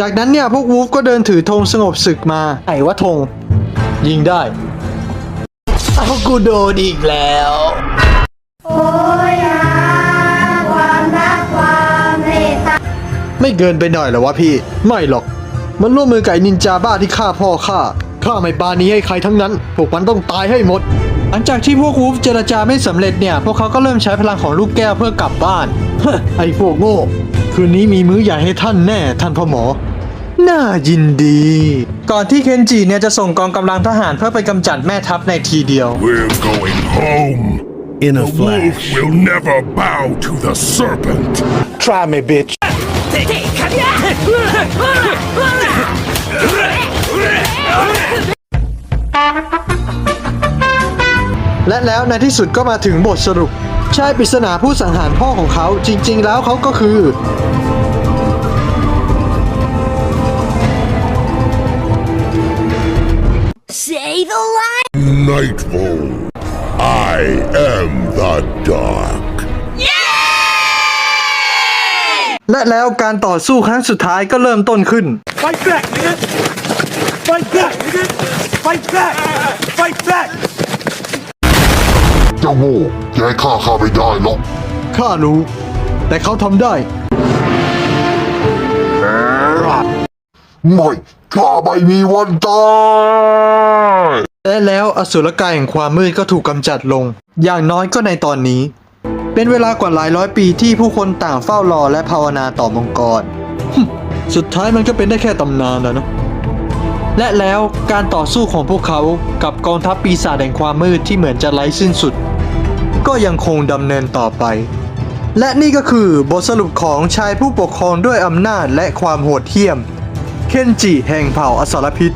จากนั้นเนี่ยพวกวูฟก็เดินถือธงสงบศึกมา ไอ้ว่าธง ยิงได้ เอากูโดนอีกแล้ว โอ้ยาความรักความเมตตาไม่เกินไปหน่อยเหรอวะพี่ ไม่หรอก มันร่วมมือกับไอ้นินจาบ้าที่ฆ่าพ่อข้า ข้าไม่ปานี้ให้ใครทั้งนั้น พวกมันต้องตายให้หมด หลังจากที่พวกวูฟเจรจาไม่สำเร็จเนี่ย พวกเขาก็เริ่มใช้พลังของลูกแก้วเพื่อกลับบ้านไอ้พวกโง่ คืนนี้มีมื้อใหญ่ให้ท่านแน่ท่านพ่อหมอ น่ายินดี ก่อนที่เคนจิเนี่ยจะส่งกองกำลังทหารเพื่อไปกำจัดแม่ทัพในทีเดียว We're going home. In a The wolf flash. will never bow to the serpent. Try me, bitch. และแล้วในที่สุดก็มาถึงบทสรุป ชายปริศนาผู้สังหารพ่อของเขาจริง ๆ แล้วเขาก็คือ Say the line Nightfall. I am the dark. และแล้วการต่อสู้ครั้งสุดท้ายก็เริ่มต้นขึ้น Fight back, nigga! Fight back, nigga! Fight back! Fight back! เจ้าโง่แกฆ่าข้าไม่ได้หรอก ข้ารู้ แต่เขาทำได้ ไม่ข้าไม่มีวันตายและแล้วอสุรกายแห่งความมืดก็ถูกกำจัดลง อย่างน้อยก็ในตอนนี้ เป็นเวลากว่าหลายร้อยปีที่ผู้คนต่างเฝ้ารอและภาวนาต่อมังกรฮึ่มสุดท้ายมันก็เป็นได้แค่ตำนานแล้วนะและแล้วการต่อสู้ของพวกเขากับกองทัพปีศาจแห่งความมืดที่เหมือนจะไร้สิ้นสุด ก็ยังคงดำเนินต่อไป และนี่ก็คือบทสรุปของชายผู้ปกครองด้วยอำนาจและความโหดเหี้ยม เคนจิแห่งเผ่าอสรพิษ